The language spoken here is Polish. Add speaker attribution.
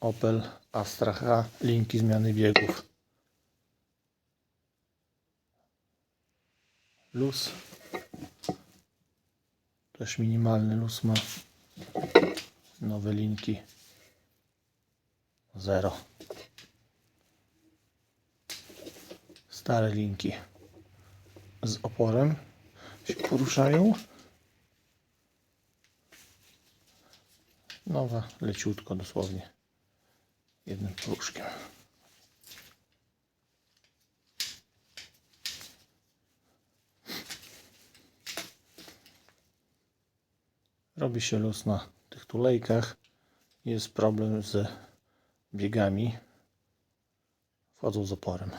Speaker 1: Opel Astra H, linki zmiany biegów. Luz. Też minimalny luz ma. Nowe linki. Zero. Stare linki z oporem się poruszają. Nowa, leciutko dosłownie. Jednym poruszkiem. Robi się luz na tych tulejkach. Jest problem z biegami. Wchodzą z oporem.